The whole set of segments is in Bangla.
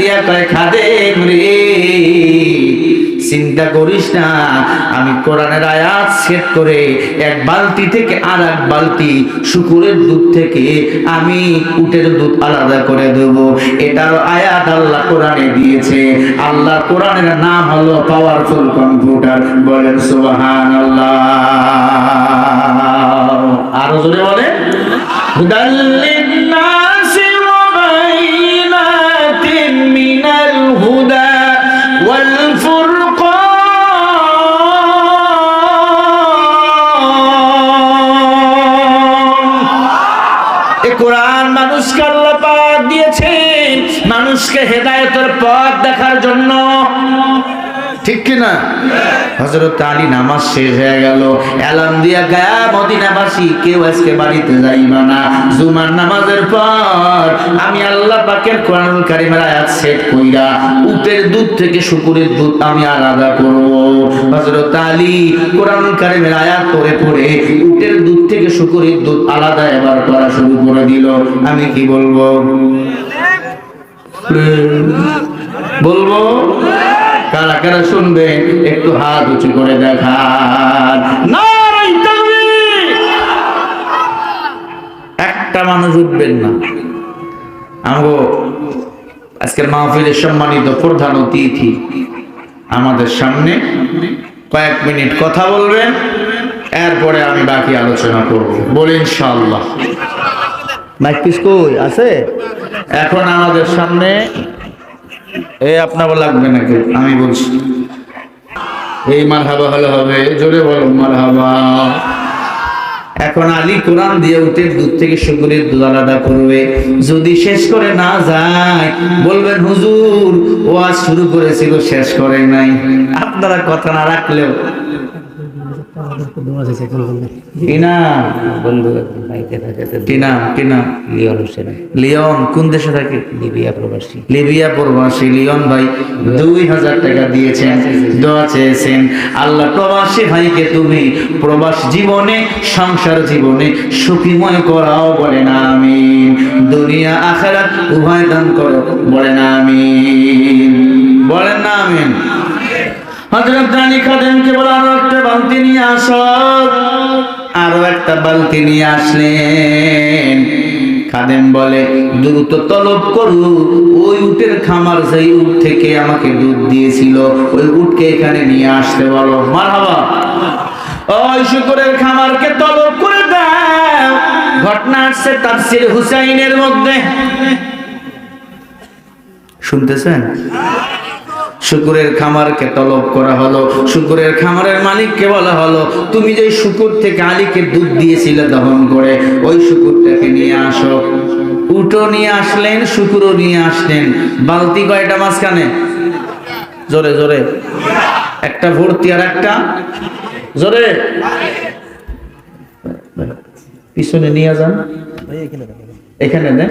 দিয়া কয় খাদেম রে চিন্তা করিস না, আমি কোরআনের আয়াত সেট করে এক বালতি থেকে আর এক বালতি শুকুরের দুধ থেকে আমি উটের দুধ আলাদা করে দেব। এটার আয়াত আল্লাহ কোরআনে দিয়েছে। আল্লাহ কোরআনের নাম হলো পাওয়ারফুল কম্পিউটার বলেন সুবহান আল্লাহ আরও জোরে বলে হুদাল্লিন নাসি মানুষকে হেদায়েতের পথ দেখার জন্য। ঠিক কি না হজরত আলী নামাজ শেষ হয়ে গেল। এলাম দিয়া গায়া মদিনাবাসী, কেউ আজকে বাড়িতে যাইবা না। জুমার নামাজের পর আমি আল্লাহ পাকের কোরআনুল কারিমের আয়াত সেট কইরা উটের দুধ থেকে শুকুরের দুধ আমি আলাদা করব। হজরত আলী কোরআনুল কারিমের আয়াত পড়ে পড়ে উটের দুধ থেকে শুকুরের দুধ আলাদা এবার করা শুরু করে দিল। আমি কি বলব? বলব কারা কারা শুনবে একটু হাত উঁচু করে দেখান। একটা মানুষ উঠবেন না। আমগো আজকের মাহফিলের সম্মানিত প্রধান অতিথি আমাদের সামনে। কয়েক মিনিট কথা বলবেন এরপরে আমি বাকি আলোচনা করব। বলি ইনশাআল্লাহ। মাইক পিস কই? আছে? এখন আমাদের সামনে এই আপনার লাগবে নাকি? আমি বলছি। এই মার হাবা হলে হবে, জোরে বলো মার হাবা এখন আলী কোরআন দিয়ে উঠে দুধ থেকে শুকুরের দুধ আলাদা করবে। যদি শেষ করে না যায়, বলবেন, হুজুর ও আজ শুরু করেছিল, শেষ করে নাই। আপনারা কথা না রাখলেও কিনা বন্ধু বাড়িতে থাকে তো কিনা কিনা লিওন কোন দেশে থাকে? লিবিয়া প্রবাসী। লিবিয়া প্রবাসী। লিওন ভাই দুই হাজার টাকা দিয়েছেন। দোয়া চেয়েছেন। আল্লাহ প্রবাসী ভাইকে তুমি প্রবাস জীবনে সংসার জীবনে সুখীময় করাও বলে না আমি দুনিয়া আখেরাত উভয় দান করো বলে না আমি বলেন না আমিন। হজরত আলী খাদেমকে বলে, আরও একটা বালতি নিয়ে আসো। আরও একটা বালতি নিয়ে আসলেন। খাদেম বলে, দ্রুত তলব করু। ওই উটের খামার সেই উট থেকে আমাকে দুধ দিয়েছিল, ওই উটকে এখানে নিয়ে আসতে বলো। মারহাবা। ওই শুকুরের খামারকে তলব করে দাও। ঘটনা আসছে তাফসির হুসাইনের মধ্যে। শুনতেছেন? শুকুরের খামারকে তলব করা হলো। শুকুরের খামারের মালিককে বলা হলো, তুমি যে শুকুর থেকে আলীকে দুধ দিয়েছিলে দহন করে, ওই শুকুরটাকে নিয়ে আসো। উটো নিয়ে আসলেন, শুকুরও নিয়ে আসলেন। বালতি কয়টা মাঝখানে? জোরে জোরে। একটা ভর্তি আর একটা? জোরে। পিছনে নিয়ে যান। এখানে দেন।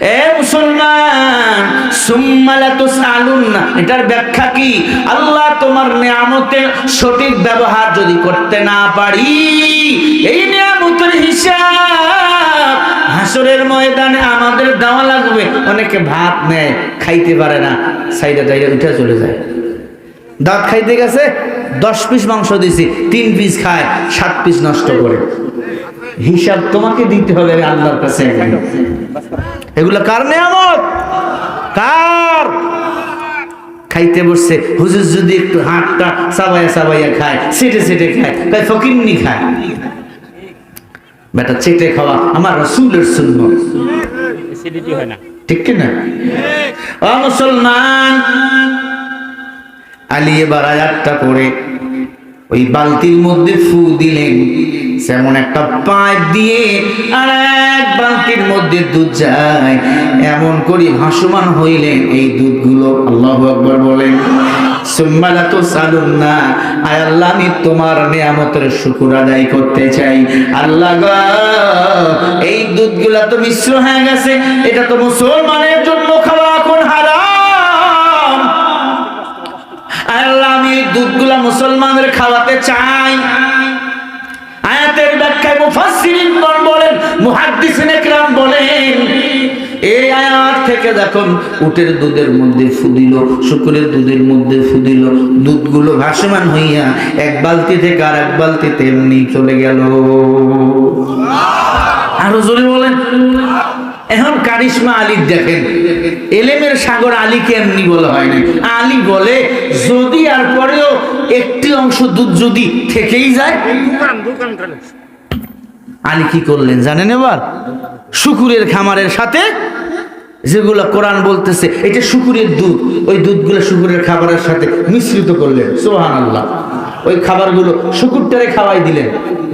এ না এটার ব্যাখ্যা কি? আল্লাহ তোমার নিয়ামতের সঠিক ব্যবহার যদি করতে না পারি, এই নিয়ামতের হিসাব হাসরের ময়দানে আমাদের দেওয়া লাগবে। অনেকে ভাত নেয়, খাইতে পারে না। সাইডে যাইয়া উঠে চলে যায়। দাঁত খাইতে গেছে, দশ পিস মাংস দিছি, তিন পিস খায়, সাত পিস নষ্ট করে। হিসাব তোমাকে দিতে হবে আল্লাহর কাছে। এগুলো কার নেয়ামত? কার? খাইতে বসছে। হুজুর যদি একটু হাতটা সাবাইয়া সাবাইয়া খায় সেটে সেটে খায় তাই ফকিন্নি খায়। বেটা চেটে খাওয়া আমার রসুলের শূন্য ঠিক কিনা? ও মুসলমান আলী এবার আয়াতটা পড়ে ওই বালতির মধ্যে ফু দিলেন। যেমন একটা পাইপ দিয়ে আর এক বালতির মধ্যে দুধ যায়, এমন করে ভাসমান হইলেন এই দুধগুলো আল্লাহ আকবর বলেন সুম্মালা তো সালুন না আয় আল্লাহ, আমি তোমার নিয়ামতের শুকুর আদায় করতে চাই। আল্লাহ এই দুধগুলা তো মিশ্র হয়ে গেছে, এটা তো মুসলমানের জন্য খাওয়া এখন হারাম। আল্লাহ, আমি দুধগুলা মুসলমানদের খাওয়াতে চাই। আয়াতের ব্যাখ্যায় মুফাসসিরিন বলেন মুহাদ্দিসিন একরাম বলেন। এই আয়াত থেকে দেখুন, উটের দুধের মধ্যে ফুদিল, শুকুরের দুধের মধ্যে ফুদিল, দুধগুলো ভাসমান হইয়া এক বালতি থেকে আর এক বালতি তেমনি চলে গেল। আরও জোরে বলেন। এখন কারিশমা আলীর দেখেন। এলেমের সাগর আলীকে এমনি বলা হয় না। আলী বলে, যদি আর পরেও একটি অংশ দুধ যদি থেকেই যায় আলী কি করলেন জানেন এবার? শুকুরের খামারের সাথে যেগুলো কোরআন বলতেছে, এটা শুকুরের দুধ। ওই দুধগুলো শুকুরের খাবারের সাথে মিশ্রিত করলেন। সোহান আল্লাহ ওই খাবারগুলো শুকুরটারে খাওয়াই দিলেন,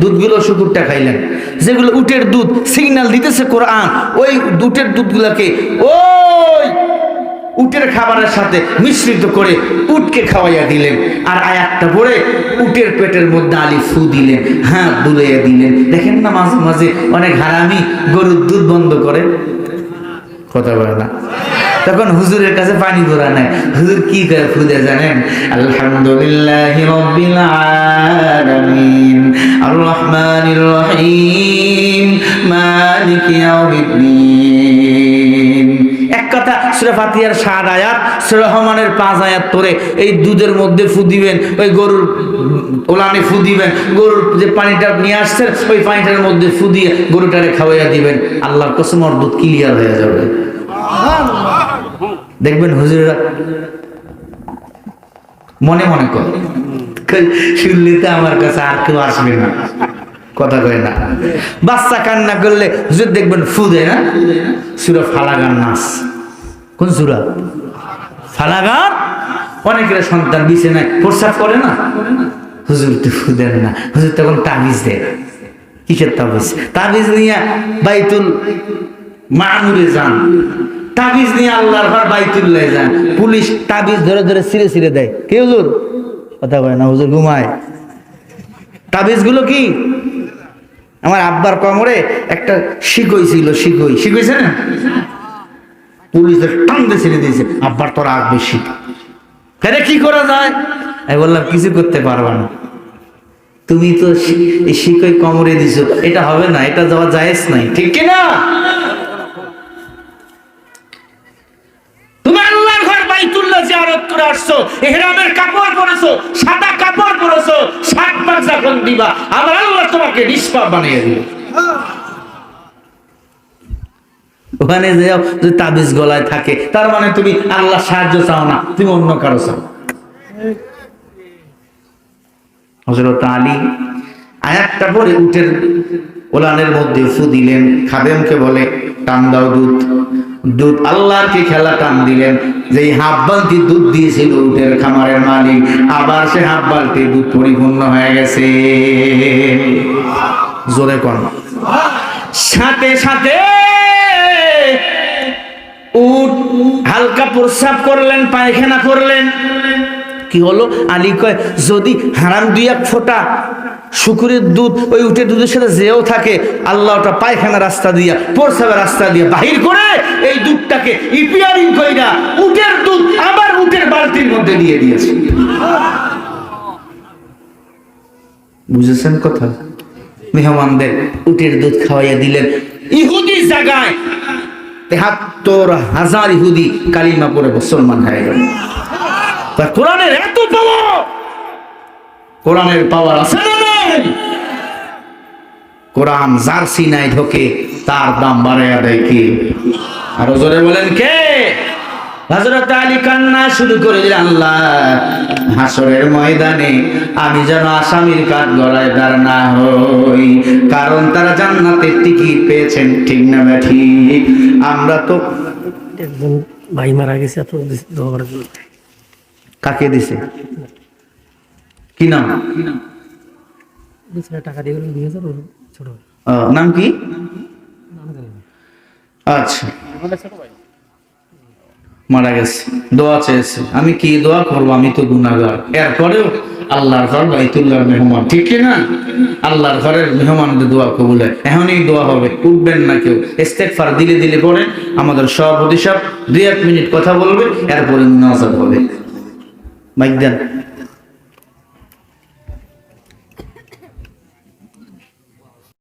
দুধগুলো শুকুরটা খাইলেন। যেগুলো উটের দুধ সিগন্যাল দিতেছে কোরআন, ওই দুটের দুধগুলোকে ওই উটের খাবারের সাথে মিশ্রিত করে উটকে খাওয়াইয়া দিলেন। আর আয়াতটা পরে উটের পেটের মধ্যে আলি ফু দিলেন হ্যাঁ বুলাইয়া দিলেন। দেখেন না মাঝে মাঝে অনেক হারামি গরুর দুধ বন্ধ করে? কথা বলে না। তখন হুজুরের কাছে পানি ধরা নাই। হুজুর কি করে ফুদে জানেন? আলহামদুলিল্লাহ রাব্বিল আলামিন আর রহমানির রহিম, মালিক ইয়াউমিদ্দিন। এক কথা, সূরা ফাতিহার আয়াত, সূরা রহমানের পাঁচ আয়াত পরে এই দুধের মধ্যে ফু দিবেন, ওই গরুর ওলানে ফু দিবেন, গরুর যে পানিটা নিয়ে আসছেন, ওই পানিটার মধ্যে ফু দিয়ে গরুটারে খাওয়াইয়া দিবেন। আল্লাহর কসম দুধ ক্লিয়ার হয়ে যাবে। দেখবেন হুজুরেরা মনে মনে কর। শুনলে তো আমার কাছে আর কেউ আসবে না। কথা কয় না। বাচ্চা কান্না করলে হুজুর দেখবেন ফু দেয় না। সুরা ফালাগান নাচ কোন সুরা? ফালাগান? অনেকের সন্তান নাই প্রস্রাব করে না। হুজুর তো ফু দেন না। হুজুর তখন তাবিজ দেয়। কিসের তাবিজ? তাবিজ নিয়ে বাইতুল মামুরে যান। তাবিজ নিয়ে আল্লাহর ঘর বাইতুল্লাহ যান পুলিশ তাবিজ ধরে ধরে ছিঁড়ে ছিঁড়ে দেয়। কে হুজুর? কথা কয় না, হুজুর ঘুমায়। তাবিজগুলো কি? আমার আব্বার কমরে একটা শিকই ছিল, শিকই। শিকইছে না? পুলিশের টানতে ছেড়ে দিয়েছে। আব্বার তোর আগ বেশি। ফেরে কি করা যায়? আমি বললাম, কিছু করতে পারবা না। তুমি তো শিকই কমরে দিছো। এটা হবে না, এটা যাওয়া জায়েজ নাই। ঠিক কি আসছো ইহরামের কাপড় পরেছো, সাদা কাপড় পরেছো, সাত পাঁচ যখন দিবা আমার আল্লাহ তোমাকে নিষ্পাপ বানিয়ে দিবে। ওখানে যাও, যদি তাবিজ গলায় থাকে, তার মানে তুমি আল্লাহ সাহায্য চাও না, তুমি অন্য কারও চাও। হজরত আলী আয়াতটা পরে উটের ওলানের মধ্যে ফু দিলেন, খাদেমকে বলে টান দাও দুধ। দুধ আল্লাহকে খেলা টান দিলেন। যেই হাফ বালতি দুধ দিয়েছিল উটের খামারের মালিক, আবার সে হাফ বালতি দুধ পরিপূর্ণ হয়ে গেছে। জোরে কর সাথে সাথে উট হালকা প্রস্রাব করলেন, পায়খানা করলেন। কি হলো? আলী কয়, যদি হারাম দুই এক ফোঁটা শুকুরের দুধ, ওই উটের দুধের সাথে যেও থাকে, আল্লাহ ওটা পায়খানা রাস্তা দিয়া প্রস্রাবের রাস্তা দিয়া বাহির করে এই দুধটাকে ইপিয়ারিং কইরা উটের দুধ আবার উটের বালতির মধ্যে দিয়ে দিয়েছে। বুঝেছেন কথা? মেহমানদের উটের দুধ খাওয়াইয়া দিলেন। ইহুদি জায়গায় তেহাত্তর হাজার ইহুদি কালিমা পরে মুসলমান হয়ে গেল। তা কোরআনের এত পাওয়ার কোরআনের পাওয়ার আছে না নাই? কোরআন যার সিনায় ঢোকে, তার দাম বাড়াইয়া দেয় কি? আরও জোরে বলেন কে? হযরত আলী কান্না শুরু করে আল্লাহ হাসরের ময়দানে আমি যেন আসামির কাঠ গড়ায় দাঁড় না হই, কারণ তারা জান্নাতের টিকিট পেয়েছেন, ঠিক না বা ঠিক আমরা তো একজন ভাই মারা গেছে দোয়া করার জন্য। কাকে দিছে? কি নাম? টাকা দিয়ে ছোট নাম কি? আচ্ছা। মারা গেছে। দোয়া চেয়েছে। আমি কি দোয়া করব? আমি তো গুনাগার এরপরেও আল্লাহর ঘর বাইতুল্লাহর মেহমান। ঠিক না? আল্লাহর ঘরের মেহমানদের দোয়া কবুল এখনই দোয়া হবে। উঠবেন না কেউ। ইস্তেগফার দিলে দিলে পড়েন আমাদের সভাপতি সাহেব দুই এক মিনিট কথা বলবে। এরপরে নাজার হবে। মাইক দেন